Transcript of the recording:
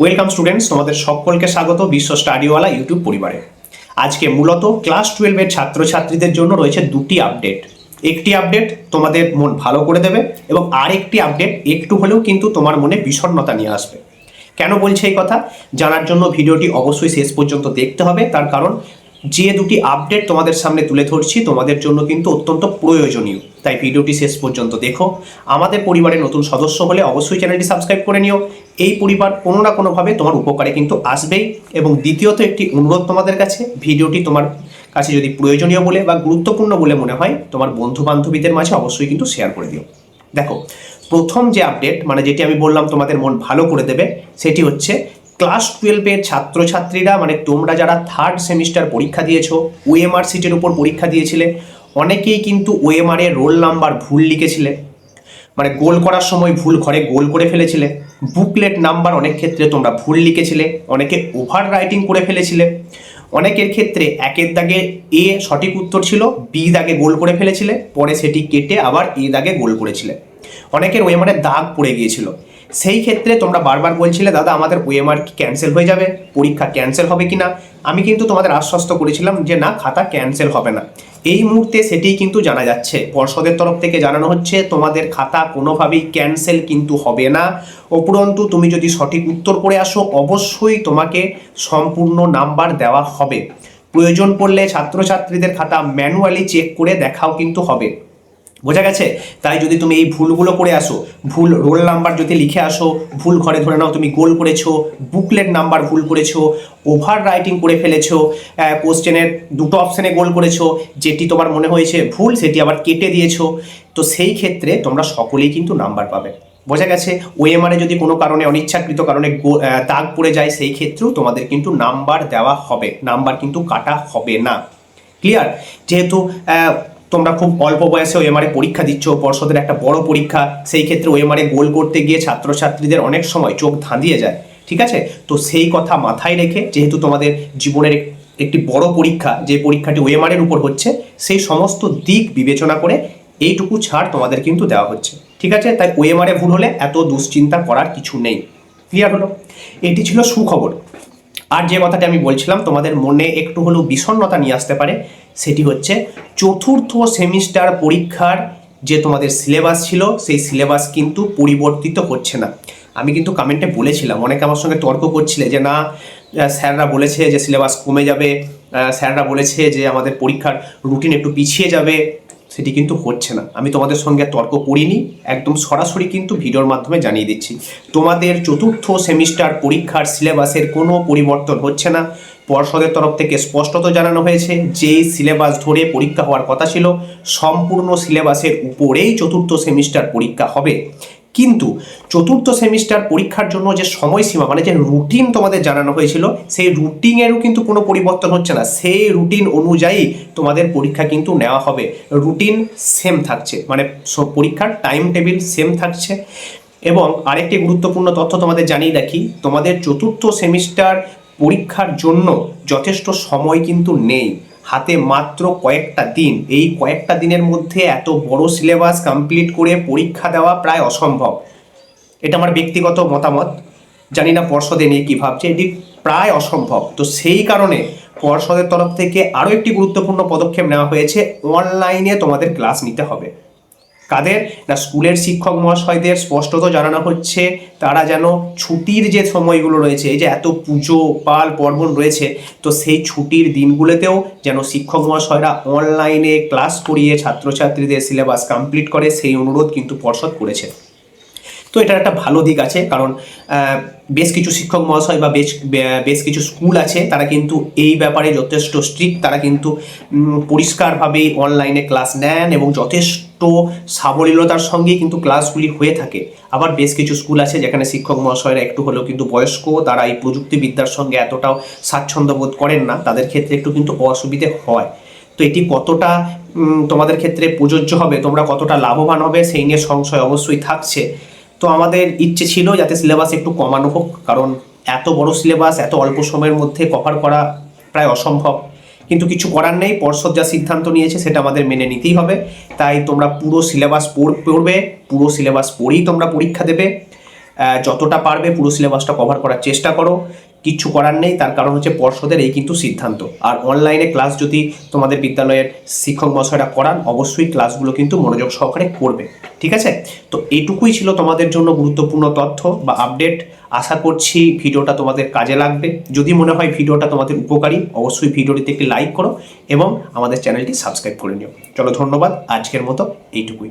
Welcome students তোমাদের সকলকে স্বাগত বিশ্ব স্টাডিওয়ালা ইউটিউব পরিবারে। আজকে মূলত ক্লাস টুয়েলভের ছাত্রছাত্রীদের জন্য রয়েছে দুটি আপডেট। একটি আপডেট তোমাদের মন ভালো করে দেবে এবং আরেকটি আপডেট একটু হলেও কিন্তু তোমার মনে বিষণ্ণতা নিয়ে আসবে। কেন বলছে এই কথা? জানার জন্য ভিডিওটি অবশ্যই শেষ পর্যন্ত দেখতে হবে, তার কারণ যে দুটি আপডেট তোমাদের সামনে তুলে ধরছি, তোমাদের জন্য কিন্তু অত্যন্ত প্রয়োজনীয়। তাই ভিডিওটি শেষ পর্যন্ত দেখো। আমাদের পরিবারের নতুন সদস্য হলে অবশ্যই চ্যানেলটি সাবস্ক্রাইব করে নিও। এই পরিবার কোনো না কোনোভাবে তোমার উপকারে কিন্তু আসবেই। এবং দ্বিতীয়ত একটি অনুরোধ তোমাদের কাছে, ভিডিওটি তোমার কাছে যদি প্রয়োজনীয় বলে বা গুরুত্বপূর্ণ বলে মনে হয়, তোমার বন্ধু বান্ধবীদের মাঝে অবশ্যই কিন্তু শেয়ার করে দিও। দেখো, প্রথম যে আপডেট মানে যেটি আমি বললাম তোমাদের মন ভালো করে দেবে, সেটি হচ্ছে ক্লাস টুয়েলভের ছাত্রছাত্রীরা মানে তোমরা যারা থার্ড সেমিস্টার পরীক্ষা দিয়েছ ওএমআর সিটের উপর পরীক্ষা দিয়েছিলে, অনেকেই কিন্তু ওএমআর এর রোল নাম্বার ভুল লিখেছিলে। মানে গোল করার সময় ভুল ঘরে গোল করে ফেলেছিলে। বুকলেট নাম্বার অনেক ক্ষেত্রে তোমরা ভুল লিখেছিলে, অনেকে ওভার রাইটিং করে ফেলেছিলে। অনেকের ক্ষেত্রে একের দাগে এ সঠিক উত্তর ছিল বি দাগে গোল করে ফেলেছিলে, পরে সেটি কেটে আবার এ দাগে গোল করেছিলে। অনেকের ওয়েমারে দাগ পড়ে গিয়েছিল। সেই ক্ষেত্রে তোমরা বারবার বলছিলে, দাদা, আমাদের ওয়েমার কি ক্যান্সেল হয়ে যাবে, পরীক্ষা ক্যান্সেল হবে কি না আমি কিন্তু তোমাদের আশ্বস্ত করেছিলাম যে, না, খাতা ক্যান্সেল হবে না। এই মুহূর্তে সেটিই কিন্তু জানা যাচ্ছে। পর্ষদের তরফ থেকে জানানো হচ্ছে, তোমাদের খাতা কোনোভাবেই ক্যান্সেল কিন্তু হবে না। উপরন্তু, তুমি যদি সঠিক উত্তর করে আসো, অবশ্যই তোমাকে সম্পূর্ণ নাম্বার দেওয়া হবে। প্রয়োজন পড়লে ছাত্রছাত্রীদের খাতা ম্যানুয়ালি চেক করে দেখাও কিন্তু হবে। বোঝা গেছে? তাই যদি তুমি এই ভুলগুলো করে আসো, ভুল রোল নাম্বার যদি লিখে আসো, ভুল ঘরে ধরে নাও, তুমি গোল করেছ বুকলেট নাম্বার ভুল করেছ ওভার রাইটিং করে ফেলেছো কোশ্চেনের দুটো অপশানে গোল করেছ, যেটি তোমার মনে হয়েছে ভুল, সেটি আবার কেটে দিয়েছ, তো সেই ক্ষেত্রে তোমরা সকলেই কিন্তু নাম্বার পাবে। বোঝা গেছে? ওএমআরে যদি কোনো কারণে, অনিচ্ছাকৃত কারণে দাগ পড়ে যায়, সেই ক্ষেত্রেও তোমাদের কিন্তু নাম্বার দেওয়া হবে। নাম্বার কিন্তু কাটা হবে না। ক্লিয়ার যেহেতু তোমরা খুব অল্প বয়সে ওএমআরে পরীক্ষা দিচ্ছ, পর্ষদের একটা বড় পরীক্ষা, সেই ক্ষেত্রে ওএমআরে গোল করতে গিয়ে ছাত্রছাত্রীদের অনেক সময় চোখ ধাঁধিয়ে যায়, ঠিক আছে? তো সেই কথা মাথায় রেখে, যেহেতু তোমাদের জীবনের একটি বড় পরীক্ষা, যে পরীক্ষাটি ওএমআর এর উপর হচ্ছে, সেই সমস্ত দিক বিবেচনা করে এইটুকু ছাড় তোমাদের কিন্তু দেওয়া হচ্ছে, ঠিক আছে? তাই ওএমআরে ভুল হলে এত দুশ্চিন্তা করার কিছু নেই ক্লিয়ার হলো? এটি ছিল সুখবর। আর যে কথাটি আমি বলছিলাম, তোমাদের মনে একটু হলেও বিষণ্ণতা নিয়ে আসতে পারে, সেটি হচ্ছে চতুর্থ সেমিস্টার পরীক্ষার যে তোমাদের সিলেবাস ছিল, সেই সিলেবাস কিন্তু পরিবর্তিত হচ্ছে না। আমি কিন্তু কমেন্টে বলেছিলাম, অনেকে আমার সঙ্গে তর্ক করছিলে যে না স্যাররা বলেছে যে সিলেবাস কমে যাবে স্যাররা বলেছে যে আমাদের পরীক্ষার রুটিন একটু পিছিয়ে যাবে সেটি কিন্তু হচ্ছে না। আমি তোমাদের সঙ্গে তর্ক করিনি, একদম সরাসরি কিন্তু ভিডিওর মাধ্যমে জানিয়ে দিচ্ছি। তোমাদের চতুর্থ সেমিস্টার পরীক্ষার সিলেবাসের কোনো পরিবর্তন হচ্ছে না। পর্ষদের তরফ থেকে স্পষ্টত জানানো হয়েছে, যেই সিলেবাস ধরে পরীক্ষা হওয়ার কথা ছিল, সম্পূর্ণ সিলেবাসের উপরেই চতুর্থ সেমিস্টার পরীক্ষা হবে। কিন্তু চতুর্থ সেমিস্টার পরীক্ষার জন্য যে সময়সীমা মানে যে রুটিন তোমাদের জানানো হয়েছিল, সেই রুটিনেরও কিন্তু কোনো পরিবর্তন হচ্ছে না। সেই রুটিন অনুযায়ী তোমাদের পরীক্ষা কিন্তু নেওয়া হবে। রুটিন সেম থাকছে মানে পরীক্ষার টাইম টেবিল সেম থাকছে। এবং আরেকটি গুরুত্বপূর্ণ তথ্য তোমাদের জানিয়ে রাখি, তোমাদের চতুর্থ সেমিস্টার পরীক্ষার জন্য যথেষ্ট সময় কিন্তু নেই। হাতে মাত্র কয়েকটা দিন। এই কয়েকটা দিনের মধ্যে এত বড় সিলেবাস কমপ্লিট করে পরীক্ষা দেওয়া প্রায় অসম্ভব। এটা আমার ব্যক্তিগত মতামত। জানি না পর্ষদে নিয়ে কী ভাবছে, এটি প্রায় অসম্ভব। তো সেই কারণে পর্ষদের তরফ থেকে আরও একটি গুরুত্বপূর্ণ পদক্ষেপ নেওয়া হয়েছে। অনলাইনে তোমাদের ক্লাস নিতে হবে। কাদের? না, স্কুলের শিক্ষক মহাশয়দের স্পষ্টত জানানো হচ্ছে তারা যেন ছুটির যে সময়গুলো রয়েছে, এই যে এত পুজো, পাল, পর্বণ রয়েছে, তো সেই ছুটির দিনগুলোতেও যেন শিক্ষক মহাশয়রা অনলাইনে ক্লাস করিয়ে ছাত্রছাত্রীদের সিলেবাস কমপ্লিট করে, সেই অনুরোধ কিন্তু পর্ষদ করেছে। তো এটার একটা ভালো দিক আছে কারণ বেশ কিছু শিক্ষক মহাশয় বা বেশ বেশ কিছু স্কুল আছে তারা কিন্তু এই ব্যাপারে যথেষ্ট স্ট্রিক্ট তারা কিন্তু উম, পরিষ্কারভাবে অনলাইনে ক্লাস নেন এবং যথেষ্ট সাবলীলতার সঙ্গে কিন্তু ক্লাসগুলি হয়ে থাকে। আবার বেশ কিছু স্কুল আছে যেখানে শিক্ষক মহাশয়রা একটু হলেও কিন্তু বয়স্ক তারা এই প্রযুক্তিবিদ্যার সঙ্গে এতটাও স্বাচ্ছন্দ্য বোধ করেন না তাদের ক্ষেত্রে একটু কিন্তু অসুবিধে হয়। তো এটি কতটা তোমাদের ক্ষেত্রে প্রযোজ্য হবে তোমরা কতটা লাভবান হবে সেই নিয়ে সংশয় অবশ্যই থাকছে। তো আমাদের ইচ্ছে ছিল যাতে সিলেবাস একটু কমানো হোক, কারণ এত বড় সিলেবাস এত অল্প সময়ের মধ্যে কভার করা প্রায় অসম্ভব। কিন্তু কিছু করার নেই, পর্ষদ যা সিদ্ধান্ত নিয়েছে সেটা আমাদের মেনে নিতেই হবে। তাই তোমরা পুরো সিলেবাস পড়বে, পুরো সিলেবাস পড়েই তোমরা পরীক্ষা দেবে। যতটা পারবে পুরো সিলেবাসটা কভার করার চেষ্টা করো। কিচ্ছু করার নেই, তার কারণ হচ্ছে পর্ষদের এই কিন্তু সিদ্ধান্ত। আর অনলাইনে ক্লাস যদি তোমাদের বিদ্যালয়ের শিক্ষক মশাইরা করান, অবশ্যই ক্লাসগুলো কিন্তু মনোযোগ সহকারে করবে। ঠিক আছে? তো এইটুকুই ছিল তোমাদের জন্য গুরুত্বপূর্ণ তথ্য বা আপডেট আশা করছি ভিডিওটা তোমাদের কাজে লাগবে। যদি মনে হয় ভিডিওটা তোমাদের উপকারী, অবশ্যই ভিডিওটিতে একটি লাইক করো এবং আমাদের চ্যানেলটি সাবস্ক্রাইব করে নিও। চলো ধন্যবাদ। আজকের মতো এইটুকুই।